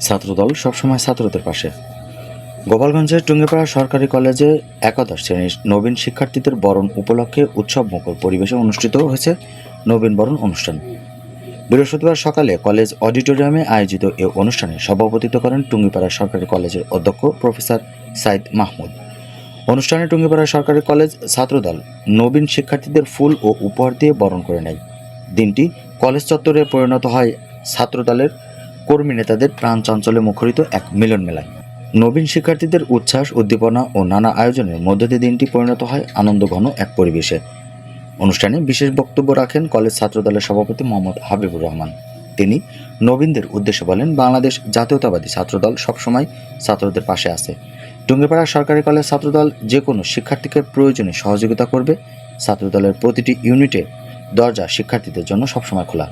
ছাত্রদল সবসময় ছাত্রদের পাশে। গোপালগঞ্জের টুঙ্গিপাড়া সরকারি কলেজে একাদশ শ্রেণির নবীন শিক্ষার্থীদের বরণ উপলক্ষে উৎসব মুখর পরিবেশে অনুষ্ঠিত হয়েছে নবীন বরণ অনুষ্ঠান। বৃহস্পতিবার সকালে কলেজ অডিটোরিয়ামে আয়োজিত এ অনুষ্ঠানে সভাপতিত্ব করেন টুঙ্গিপাড়া সরকারি কলেজের অধ্যক্ষ প্রফেসর সাইদ মাহমুদ। অনুষ্ঠানে টুঙ্গিপাড়া সরকারি কলেজ ছাত্রদল নবীন শিক্ষার্থীদের ফুল ও উপহার দিয়ে বরণ করে নেয়। দিনটি কলেজ চত্বরে পরিণত হয় ছাত্রদলের কর্মী নেতাদের প্রাণ চাঞ্চল্যে মুখরিত এক মিলন মেলায়। নবীন শিক্ষার্থীদের উচ্ছ্বাস, উদ্দীপনা ও নানা আয়োজনের মধ্য দিয়ে দিনটি পরিণত হয় আনন্দঘন এক পরিবেশে। অনুষ্ঠানে বিশেষ বক্তব্য রাখেন কলেজ ছাত্রদলের সভাপতি মোহাম্মদ হাবিবুর রহমান। তিনি নবীনদের উদ্দেশ্যে বলেন, বাংলাদেশ জাতীয়তাবাদী ছাত্রদল সবসময় ছাত্রদের পাশে আছে। টুঙ্গিপাড়া সরকারি কলেজ ছাত্রদল যে কোনো শিক্ষার্থীকে প্রয়োজনে সহযোগিতা করবে। ছাত্রদলের প্রতিটি ইউনিটে দরজা শিক্ষার্থীদের জন্য সবসময় খোলা।